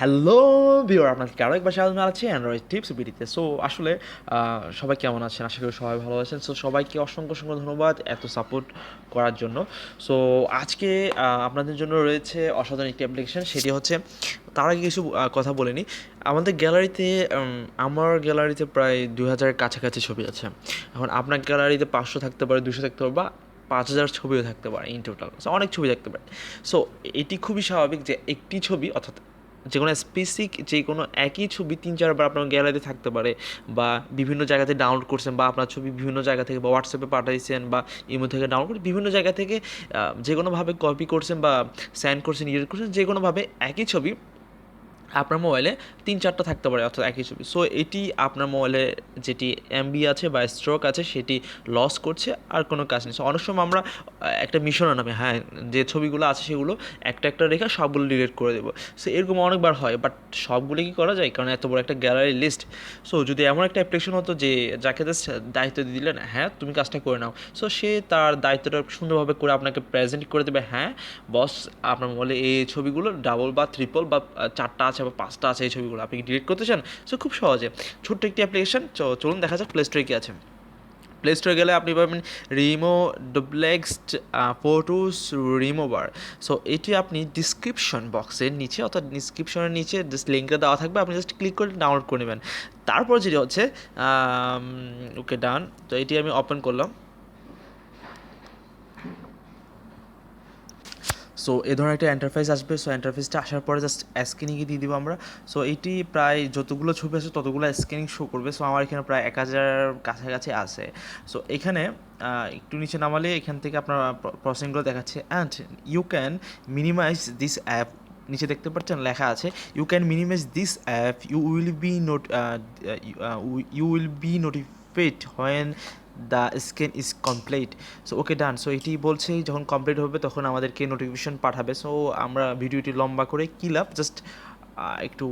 Hello বিওর আপনাকে আরও একবার স্বাগত জানাচ্ছি অ্যান্ড্রয়েড টিপস বিডিতে সো আসলে সবাই কেমন আছেন? আশা করি সবাই ভালো আছেন। সো সবাইকে অসংখ্য অসংখ্য ধন্যবাদ এত সাপোর্ট করার জন্য। সো আজকে আপনাদের জন্য রয়েছে অসাধারণ একটি অ্যাপ্লিকেশন সেটি হচ্ছে, তার আগে কিছু কথা বলে নিই। আমাদের গ্যালারিতে আমার গ্যালারিতে প্রায় দুই হাজারের কাছাকাছি ছবি আছে। এখন আপনার গ্যালারিতে পাঁচশো থাকতে পারে দুশো থাকতে পারে বা পাঁচ হাজার ছবিও থাকতে পারে ইন টোটাল অনেক ছবি থাকতে পারে। সো এটি খুবই স্বাভাবিক যে একটি ছবি, অর্থাৎ যে কোনো স্পেসিক যে কোনো একই ছবি তিন চারবার আপনার গ্যালারিতে থাকতে পারে বা বিভিন্ন জায়গাতে ডাউনলোড করছেন বা আপনার ছবি বিভিন্ন জায়গা থেকে বা হোয়াটসঅ্যাপে পাঠাইছেন বা ইমো থেকে ডাউনলোড করে বিভিন্ন জায়গা থেকে যে কোনোভাবে কপি করছেন বা স্যান্ড করছেন ইডিট করছেন যে কোনোভাবে একই ছবি আপনার মোবাইলে তিন চারটা থাকতে পারে অর্থাৎ একই ছবি। সো এটি আপনার মোবাইলে যেটি এমবি আছে বা স্ট্রোক আছে, সেটি লস করছে আর কোনো কাজ নেই। অনেক সময় আমরা একটা মিশনের নামে হ্যাঁ যে ছবিগুলো আছে সেগুলো একটা একটা রেখা সবগুলো ডিলিট করে দেবো। সো এরকম অনেকবার হয় বাট সবগুলো কি করা যায়? কারণ এত বড় একটা গ্যালারি লিস্ট সো যদি এমন একটা অ্যাপ্লিকেশন হতো যে, যাকে জাস্ট দায়িত্ব দিয়ে দিলেন হ্যাঁ তুমি কাজটা করে নাও। সো সে তার দায়িত্বটা সুন্দরভাবে করে আপনাকে প্রেজেন্ট করে দেবে হ্যাঁ বস আপনার মোবাইলে এই ছবিগুলো ডাবল বা ট্রিপল বা চারটা আছে বা পাঁচটা আছে এই ছবিগুলো, আপনি কি ডিলিট করতে চান? সো খুব সহজে। ছোট্ট একটি অ্যাপ্লিকেশন চলুন দেখা যাক প্লে স্টোরে কি আছে। প্লে স্টোরে গেলে আপনি পাবেন remove duplicate photos remover so এটি আপনি ডিসক্রিপশন বক্সের নিচে, অর্থাৎ ডিসক্রিপশনের নিচে লিঙ্কটা দেওয়া থাকবে, আপনি জাস্ট ক্লিক করে ডাউনলোড করে নেবেন। তারপর যেটি হচ্ছে ওকে ডান তো এটি আমি ওপেন করলাম। সো এ ধরনের একটা এন্টারফেস আসবে। সো এন্টারফেসটা আসার পরে জাস্ট স্ক্যানিংয়ে দিয়ে দিব আমরা। সো এটি প্রায় যতগুলো ছবি আছে, ততগুলো স্ক্যানিং শো করবে। সো আমার এখানে প্রায় এক হাজার কাছাকাছি আছে। সো এখানে একটু নিচে নামালে এখান থেকে আপনার প্রসেসিংগুলো দেখাচ্ছে। And you can minimize this app নিচে দেখতে পাচ্ছেন, লেখা আছে you can minimize this app you will be note you will be notified when the scan is complete so okay done so এটি বলছে, যখন কমপ্লিট হবে, তখন আমাদেরকে নোটিফিকেশন পাঠাবে। সো আমরা ভিডিওটি লম্বা করে কী লাভ? জাস্ট একটু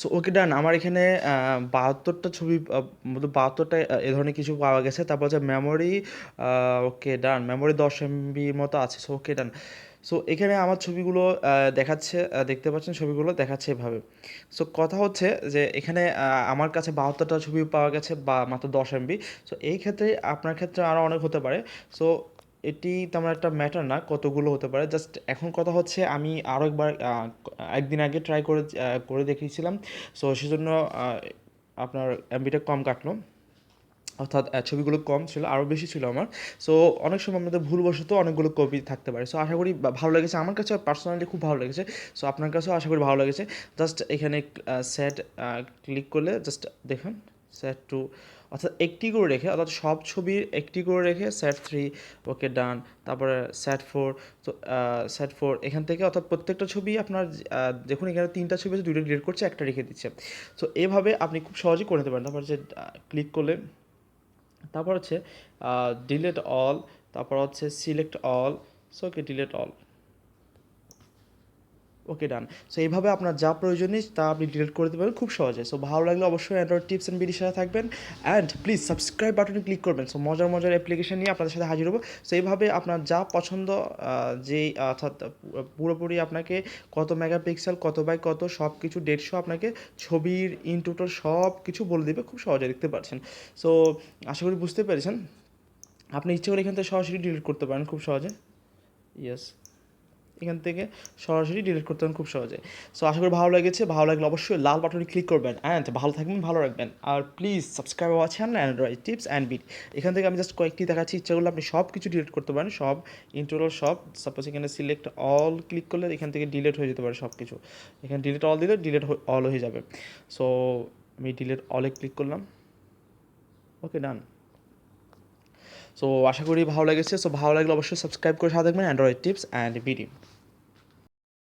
সো ওকে ডান আমার এখানে বাহাত্তরটা ছবি বাহাত্তরটা এ ধরনের কিছু পাওয়া গেছে। তারপর হচ্ছে মেমোরি ওকে ডান মেমোরি দশ এমবির মতো আছে। সো ওকে ডান সো এখানে আমার ছবিগুলো দেখাচ্ছে দেখতে পাচ্ছেন ছবিগুলো দেখাচ্ছে এভাবে। সো কথা হচ্ছে যে এখানে আমার কাছে বাহাত্তরটা ছবি পাওয়া গেছে বা মাত্র দশ এমবি সো এই ক্ষেত্রে, আপনার ক্ষেত্রে আরও অনেক হতে পারে। সো এটি তেমন একটা ম্যাটার না, কতগুলো হতে পারে। জাস্ট এখন কথা হচ্ছে, আমি আরও একবার একদিন আগে ট্রাই করে করে দেখিয়েছিলাম। সো সেজন্য আপনার এমবিটা কম কাটলো। অর্থাৎ ছবিগুলো কম ছিল, আরও বেশি ছিল আমার। সো অনেক সময় আমাদের ভুলবশত অনেকগুলো কপি থাকতে পারে। সো আশা করি ভালো লেগেছে। আমার কাছে পার্সোনালি খুব ভালো লেগেছে। সো আপনার কাছেও আশা করি ভালো লেগেছে। জাস্ট এখানে সেট ক্লিক করলে জাস্ট দেখুন সেট টু অর্থাৎ একটি করে রেখে, অর্থাৎ সব ছবির একটি করে রেখে সেট থ্রি ওকে ডান তারপরে সেট ফোর তো সেট ফোর এখান থেকে, অর্থাৎ প্রত্যেকটা ছবি আপনার দেখুন এখানে তিনটা ছবি আছে দুটো ডিলিট করছে, একটা রেখে দিচ্ছে। সো এভাবে আপনি খুব সহজেই করে নিতে পারেন। তারপর যে ক্লিক করলে তারপর হচ্ছে ডিলেট অল তারপর হচ্ছে select all so okay delete all okay done so এইভাবে আপনার যা প্রয়োজন নেই তা আপনি ডিলিট করে দিতে পারেন খুব সহজে। সো ভালো লাগলে অবশ্যই অ্যান্ড্রয়েড টিপস অ্যান্ড বিডির সাথে থাকবেন। অ্যান্ড প্লিজ সাবস্ক্রাইব বাটনে ক্লিক করবেন। সো মজার মজার অ্যাপ্লিকেশন নিয়ে আপনাদের সাথে হাজির হব। সো এইভাবে আপনার যা পছন্দ যেই অর্থাৎ পুরোপুরি আপনাকে কত মেগাপিক্সেল কত বাই কত সব কিছু দেড়শো আপনাকে ছবির ইন সব কিছু বলে দেবে, খুব সহজে দেখতে পাচ্ছেন। সো আশা করি বুঝতে পেরেছেন। আপনি ইচ্ছে করে এখান থেকে সরাসরি ডিলিট করতে পারেন খুব সহজে। ইয়েস এখান থেকে সরাসরি ডিলিট করতে পারেন খুব সহজে। সো আশা করি ভালো লেগেছে। ভালো লাগলে অবশ্যই লাল বাটনে ক্লিক করবেন অ্যান্ড ভালো থাকবেন, ভালো রাখবেন। আর please subscribe our channel android tips and bit এখান থেকে আমি জাস্ট কয়েকটি দেখাচ্ছি, ইচ্ছা করলে আপনি সব কিছু ডিলিট করতে পারেন। সব ইন্টোরাল সব সাপোজ এখানে সিলেক্ট অল ক্লিক করলে এখান থেকে ডিলিট হয়ে যেতে পারে সব কিছু এখানে ডিলিট অল দিলে ডিলিট অল হয়ে যাবে। সো আমি ডিলিট অলে ক্লিক করলাম। ওকে ডান সো আশা করি ভালো লেগেছে। সো ভালো লাগলে অবশ্যই সাবস্ক্রাইব করে সাথে থাকবেন অ্যান্ড্রয়েড টিপস অ্যান্ড বিডি